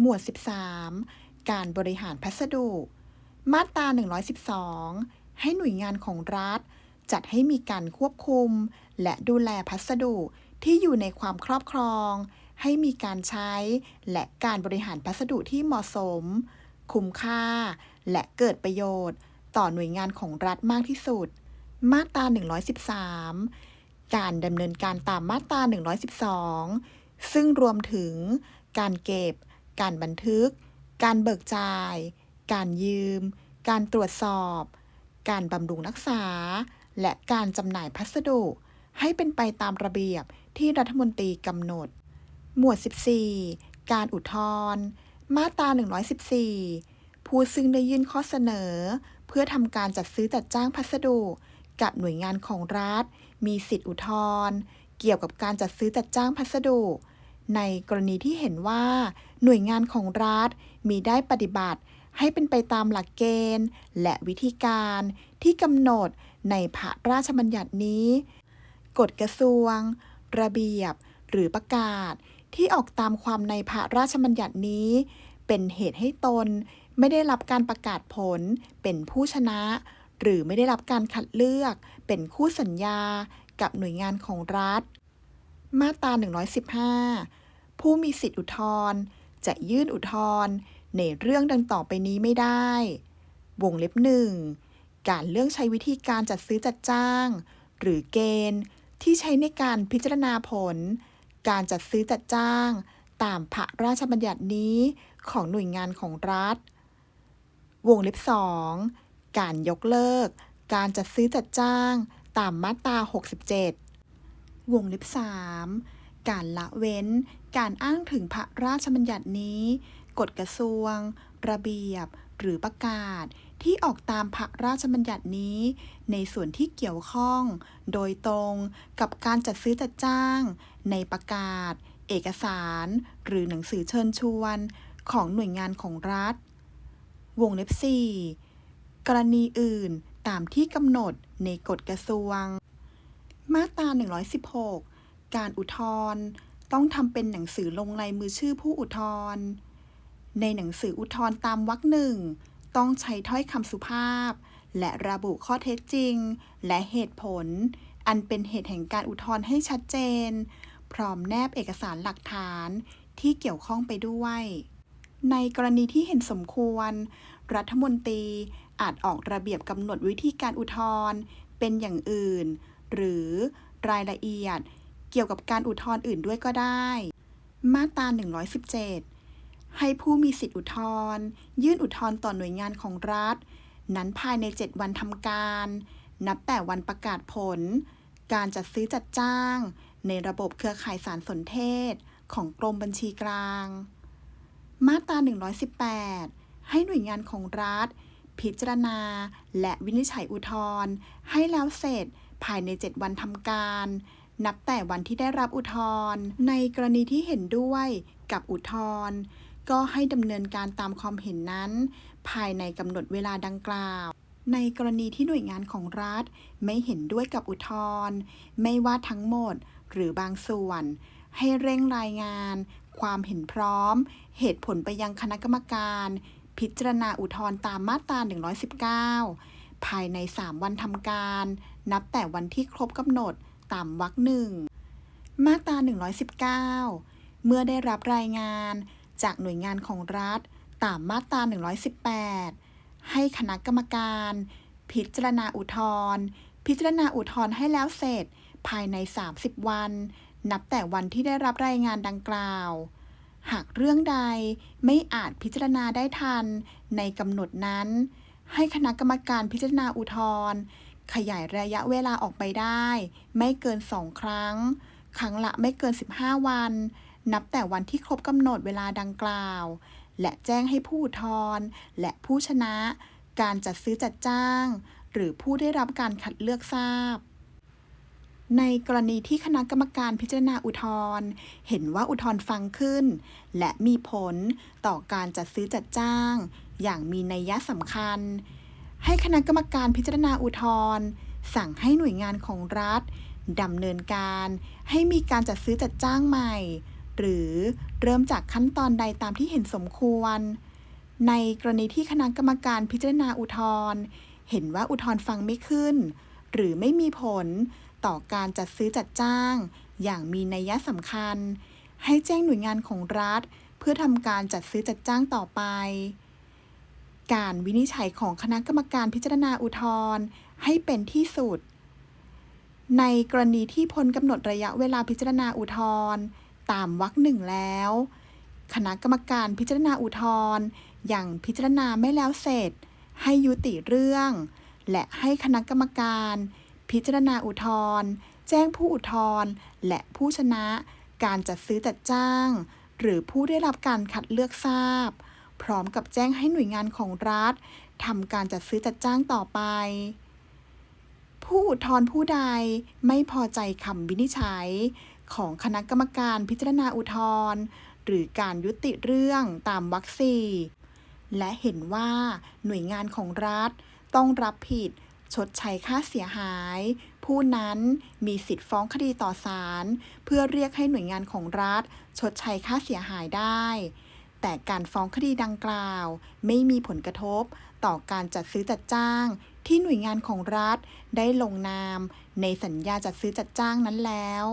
หมวด 13 การบริหารพัสดุ มาตรา 112 ให้หน่วยงานของรัฐ จัดให้มีการควบคุม และดูแลพัสดุที่อยู่ในความครอบครอง ให้มีการใช้ และการบริหารพัสดุที่เหมาะสม คุ้มค่า และเกิดประโยชน์ ต่อหน่วยงานของรัฐมากที่สุด มาตรา 113 การดำเนินการตามมาตรา 112 ซึ่งรวมถึงการเก็บ การบันทึก การเบิกจ่าย การยืม การตรวจสอบ การบำรุงรักษา และการจำหน่ายพัสดุ ให้เป็นไปตามระเบียบที่รัฐมนตรีกำหนด หมวด 14 การอุทธรณ์มาตรา 114 ผู้ซึ่งได้ยื่นข้อเสนอ เพื่อทำการจัดซื้อจัดจ้างพัสดุ กับหน่วยงานของรัฐ มีสิทธิอุทธรณ์เกี่ยวกับการจัดซื้อจัดจ้างพัสดุ ในกรณีที่เห็นว่า หน่วยงานของรัฐมีได้ปฏิบัติให้เป็นไปตามหลักเกณฑ์ และวิธีการที่กำหนดในพระราชบัญญัตินี้ กฎกระทรวง ระเบียบ หรือประกาศ ที่ออกตามความในพระราชบัญญัตินี้ เป็นเหตุให้ตนไม่ได้รับการประกาศผลเป็นผู้ชนะ หรือไม่ได้รับการคัดเลือกเป็นคู่สัญญากับหน่วยงานของรัฐ มาตรา 115 ผู้มีสิทธิอุทธรณ์จะยื่นอุทธรณ์ในเรื่องดังต่อไปนี้ไม่ได้ วงเล็บหนึ่งการเลือกใช้วิธีการจัดซื้อจัดจ้าง หรือเกณฑ์ที่ใช้ในการพิจารณาผล การจัดซื้อจัดจ้าง ตามพระราชบัญญัตินี้ของหน่วยงานของรัฐ วงเล็บสองการยกเลิก การจัดซื้อจัดจ้าง ตามมาตรา 67 วงเล็บ3 การละเว้น การอ้างถึงพระราชบัญญัตินี้ กฎกระทรวง ระเบียบ หรือประกาศ ที่ออกตามพระราชบัญญัตินี้ ในส่วนที่เกี่ยวข้อง โดยตรงกับการจัดซื้อจัดจ้าง ในประกาศ เอกสาร หรือหนังสือเชิญชวน ของหน่วยงานของรัฐ วงเล็บ 4 กรณีอื่นตามที่กำหนดในกฎกระทรวง มาตรา 116 การอุทธรณ์ต้องทำเป็นหนังสือลงลายมือชื่อผู้อุทธรณ์ในหนังสืออุทธรณ์ตามวรรคหนึ่งต้องใช้ถ้อยคำสุภาพ และระบุข้อเท็จจริง และเหตุผล อันเป็นเหตุแห่งการอุทธรณ์ให้ชัดเจน พร้อมแนบเอกสารหลักฐานที่เกี่ยวข้องไปด้วย ในกรณีที่เห็นสมควร รัฐมนตรีอาจออกระเบียบกำหนดวิธีการอุทธรณ์เป็นอย่างอื่น หรือรายละเอียด เกี่ยวกับการอุทธรณ์อื่นด้วยก็ได้ มาตรา 117 ให้ผู้มีสิทธิอุทธรณ์ยื่นอุทธรณ์ต่อหน่วยงานของรัฐ นั้นภายใน 7 วันทำการ นับแต่วันประกาศผล การจัดซื้อจัดจ้าง ในระบบเครือข่ายสารสนเทศ ของกรมบัญชีกลาง มาตรา 118 ให้หน่วยงานของรัฐ พิจารณา และวินิจฉัยอุทธรณ์ให้แล้วเสร็จภายใน 7 วันทำการ นับแต่วันที่ได้รับอุทธรณ์ในกรณีที่เห็นด้วยกับอุทธรณ์ก็ให้ดำเนินการตามความเห็นนั้น ภายในกำหนดเวลาดังกล่าว ในกรณีที่หน่วยงานของรัฐ ไม่เห็นด้วยกับอุทธรณ์ไม่ว่าทั้งหมดหรือบางส่วน ให้เร่งรายงาน ความเห็นพร้อม เหตุผลไปยังคณะกรรมการ พิจารณาอุทธรณ์ตามมาตรา 119 ภายใน 3 วันทำการ นับแต่วันที่ครบกำหนด ตามวรรคหนึ่งมาตรา 119 เมื่อได้รับรายงานจากหน่วยงานของรัฐ ตามมาตรา 118 ให้คณะกรรมการ พิจารณาอุทธรณ์พิจารณาอุทธรณ์ให้แล้วเสร็จภายใน 30 วัน นับแต่วันที่ได้รับรายงานดังกล่าว หากเรื่องใดไม่อาจพิจารณาได้ทันในกำหนดนั้น ให้คณะกรรมการพิจารณาอุทธรณ์ ขยายระยะเวลาออกไปได้ ไม่เกินสองครั้ง ครั้งละไม่เกิน 15 วัน นับแต่วันที่ครบกำหนดเวลาดังกล่าว และแจ้งให้ผู้อุทธรณ์และผู้ชนะ การจัดซื้อจัดจ้าง หรือผู้ได้รับการคัดเลือกทราบในกรณีที่คณะกรรมการพิจารณาอุทธรณ์เห็นว่าอุทธรณ์ฟังขึ้น และมีผลต่อการจัดซื้อจัดจ้าง อย่างมีนัยยะสำคัญ ให้คณะกรรมการพิจารณาอุทธรณ์สั่งให้หน่วยงานของรัฐดำเนินการ ให้มีการจัดซื้อจัดจ้างใหม่ หรือเริ่มจากขั้นตอนใดตามที่เห็นสมควร ในกรณีที่คณะกรรมการพิจารณาอุทธรณ์เห็นว่าอุทธรณ์ฟังไม่ขึ้น หรือไม่มีผลต่อการจัดซื้อจัดจ้าง อย่างมีนัยสำคัญ ให้แจ้งหน่วยงานของรัฐ เพื่อทำการจัดซื้อจัดจ้างต่อไป การวินิจฉัยของคณะกรรมการพิจารณาอุทธรณ์ให้เป็นที่สุด ในกรณีที่พ้นกำหนดระยะเวลาพิจารณาอุทธรณ์ตามวรรคหนึ่งแล้ว คณะกรรมการพิจารณาอุทธรณ์อยังพิจารณาไม่แล้วเสร็จ ให้ยุติเรื่อง และให้คณะกรรมการ พิจารณาอุทธรณ์แจ้งผู้อุทธรณ์และผู้ชนะการจัดซื้อจัดจ้าง หรือผู้ได้รับการคัดเลือกทราบ พร้อมกับแจ้งให้หน่วยงานของรัฐทำการจัดซื้อจัดจ้างต่อไป ผู้อุทธรณ์ผู้ใดไม่พอใจคำวินิจฉัย ของคณะกรรมการพิจารณาอุทธรณ์หรือการยุติเรื่องตามวรรคสีและเห็นว่าหน่วยงานของรัฐต้องรับผิดชดใช้ค่าเสียหาย ผู้นั้นมีสิทธิ์ฟ้องคดีต่อศาลเพื่อเรียกให้หน่วยงานของรัฐ ชดใช้ค่าเสียหายได้ แต่การฟ้องคดีดังกล่าว ไม่มีผลกระทบ ต่อการจัดซื้อจัดจ้าง ที่หน่วยงานของรัฐ ได้ลงนาม ในสัญญาจัดซื้อจัดจ้างนั้นแล้ว